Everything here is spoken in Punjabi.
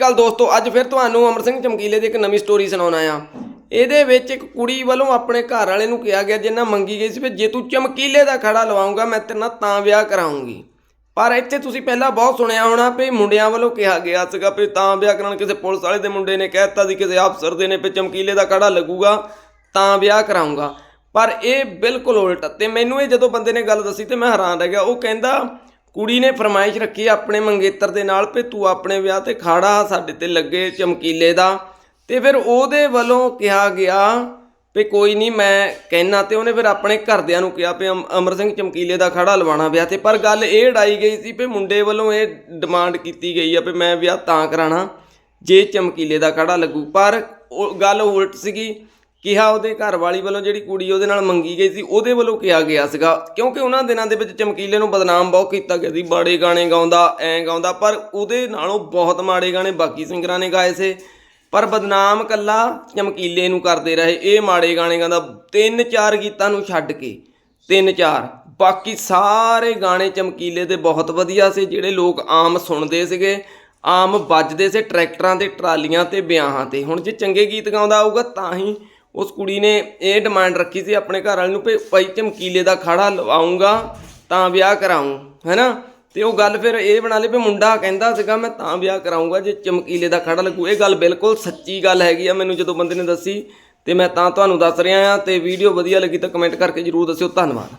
ਕੱਲ ਦੋਸਤੋ, ਅੱਜ ਫਿਰ ਤੁਹਾਨੂੰ ਅਮਰ ਸਿੰਘ ਚਮਕੀਲੇ ਦੀ ਇੱਕ ਨਵੀਂ ਸਟੋਰੀ ਸੁਣਾਉਣਾ ਆ। ਇਹਦੇ ਵਿੱਚ ਇੱਕ ਕੁੜੀ ਵੱਲੋਂ ਆਪਣੇ ਘਰ ਵਾਲੇ ਨੂੰ ਕਿਹਾ ਗਿਆ ਜਿੰਨਾ ਮੰਗੀ ਗਈ ਸੀ ਵੀ ਜੇ ਤੂੰ ਚਮਕੀਲੇ ਦਾ ਖੜਾ ਲਵਾਉਂਗਾ, ਮੈਂ ਤੇਰੇ ਨਾਲ ਤਾਂ ਵਿਆਹ ਕਰਾਉਂਗੀ। ਪਰ ਇੱਥੇ ਤੁਸੀਂ ਪਹਿਲਾਂ ਬਹੁਤ ਸੁਣਿਆ ਹੋਣਾ ਵੀ ਮੁੰਡਿਆਂ ਵੱਲੋਂ ਕਿਹਾ ਗਿਆ ਸੀਗਾ ਵੀ ਤਾਂ ਵਿਆਹ ਕਰਾਉਣ, ਕਿਸੇ ਪੁਲਿਸ ਵਾਲੇ ਦੇ ਮੁੰਡੇ ਨੇ ਕਹਿਤਾ ਸੀ, ਕਿਸੇ ਅਫਸਰ ਦੇ ਨੇ ਵੀ ਚਮਕੀਲੇ ਦਾ ਖੜਾ ਲੱਗੂਗਾ, ਤਾਂ ਵਿਆਹ ਕਰਾਉਂਗਾ। ਪਰ ਇਹ ਬਿਲਕੁਲ ਉਲਟ ਤੇ ਮੈਨੂੰ ਇਹ ਜਦੋਂ ਬੰਦੇ ਨੇ ਗੱਲ ਦੱਸੀ ਤੇ ਮੈਂ ਹੈਰਾਨ ਰਹਿ ਗਿਆ। ਉਹ ਕਹਿੰਦਾ ਕੁੜੀ ਨੇ ਫਰਮਾਇਸ਼ ਰੱਖੀ ਆਪਣੇ ਮੰਗੇਤਰ ਦੇ ਨਾਲ ਵੀ ਤੂੰ ਆਪਣੇ ਵਿਆਹ ਤੇ ਖਾੜਾ ਸਾਡੇ ਤੇ ਲੱਗੇ ਚਮਕੀਲੇ ਦਾ। ਤੇ ਫਿਰ ਉਹਦੇ ਵੱਲੋਂ ਕਿਹਾ ਗਿਆ ਵੀ ਕੋਈ ਨਹੀਂ ਮੈਂ ਕਹਿਣਾ ਤੇ ਉਹਨੇ ਫਿਰ ਆਪਣੇ ਘਰਦਿਆਂ ਨੂੰ ਕਿਹਾ ਵੀ ਅਮ- ਅਮਰ ਸਿੰਘ ਚਮਕੀਲੇ ਦਾ ਖੜਾ ਲਵਾਣਾ ਵਿਆਹ ਤੇ। ਪਰ ਗੱਲ ਇਹ ਢਾਈ ਗਈ ਸੀ ਵੀ ਮੁੰਡੇ ਵੱਲੋਂ ਇਹ ਡਿਮਾਂਡ ਕੀਤੀ ਗਈ ਆ ਵੀ ਮੈਂ ਵਿਆਹ ਤਾਂ ਕਰਾਣਾ, ਜੇ ਚਮਕੀਲੇ ਦਾ ਖੜਾ ਲੱਗੂ। ਪਰ ਉਹ ਗੱਲ ਉਲਟ ਸੀਗੀ। ਕਿਹਾ ਉਹਦੇ ਘਰ ਵਾਲੀ ਵੱਲੋਂ ਜਿਹੜੀ ਕੁੜੀ ਉਹਦੇ ਨਾਲ ਮੰਗੀ ਗਈ ਸੀ, ਉਹਦੇ ਵੱਲੋਂ ਕਿਹਾ ਗਿਆ ਸੀਗਾ। ਕਿਉਂਕਿ ਉਹਨਾਂ ਦਿਨਾਂ ਦੇ ਵਿੱਚ ਚਮਕੀਲੇ ਨੂੰ ਬਦਨਾਮ ਬਹੁਤ ਕੀਤਾ ਗਿਆ ਸੀ। ਬਾੜੇ ਗਾਣੇ ਗਾਉਂਦਾ, ਐਂ ਗਾਉਂਦਾ, ਪਰ ਉਹਦੇ ਨਾਲੋਂ ਬਹੁਤ ਮਾੜੇ ਗਾਣੇ ਬਾਕੀ ਸਿੰਗਰਾਂ ਨੇ ਗਾਏ ਸੀ। ਪਰ ਬਦਨਾਮ ਕੱਲਾ ਚਮਕੀਲੇ ਨੂੰ ਕਰਦੇ ਰਹੇ। ਇਹ ਮਾੜੇ ਗਾਣੇ ਗਾਉਂਦਾ ਤਿੰਨ ਚਾਰ ਗੀਤਾਂ ਨੂੰ ਛੱਡ ਕੇ ਤਿੰਨ ਚਾਰ ਬਾਕੀ ਸਾਰੇ ਗਾਣੇ ਚਮਕੀਲੇ ਦੇ ਬਹੁਤ ਵਧੀਆ ਸੀ, ਜਿਹੜੇ ਲੋਕ ਆਮ ਸੁਣਦੇ ਸੀਗੇ। ਆਮ ਵੱਜਦੇ ਸੀ ਟਰੈਕਟਰਾਂ ਤੇ, ਟਰਾਲੀਆਂ ਤੇ, ਵਿਆਹਾਂ ਤੇ। ਹੁਣ ਜੇ ਚੰਗੇ ਗੀਤ ਗਾਉਂਦਾ ਆਊਗਾ, ਤਾਂ ਹੀ ਉਸ ਕੁੜੀ ਨੇ ਇਹ ਡਿਮਾਂਡ ਰੱਖੀ ਸੀ ਆਪਣੇ ਘਰ ਵਾਲੇ ਨੂੰ ਵੀ ਭਾਈ ਚਮਕੀਲੇ ਦਾ ਖਾੜਾ ਲਵਾਉਂਗਾ, ਤਾਂ ਵਿਆਹ ਕਰਾਉਂ ਹੈਨਾ? ਤੇ ਉਹ ਗੱਲ ਫਿਰ ਇਹ ਬਣਾ ਲਈ ਵੀ ਮੁੰਡਾ ਕਹਿੰਦਾ ਸੀਗਾ, ਮੈਂ ਤਾਂ ਵਿਆਹ ਕਰਾਉਂਗਾ ਜੇ ਚਮਕੀਲੇ ਦਾ ਖੜਾ ਲੱਗੂ। ਇਹ ਗੱਲ ਬਿਲਕੁਲ ਸੱਚੀ ਗੱਲ ਹੈਗੀ ਆ, ਮੈਨੂੰ ਜਦੋਂ ਬੰਦੇ ਨੇ ਦੱਸੀ ਤੇ ਮੈਂ ਤਾਂ ਤੁਹਾਨੂੰ ਦੱਸ ਰਿਹਾ ਆ ਤੇ ਵੀਡੀਓ ਵਧੀਆ ਲੱਗੀ ਤਾਂ ਕਮੈਂਟ ਕਰਕੇ ਜਰੂਰ ਦੱਸਿਓ। ਧੰਨਵਾਦ।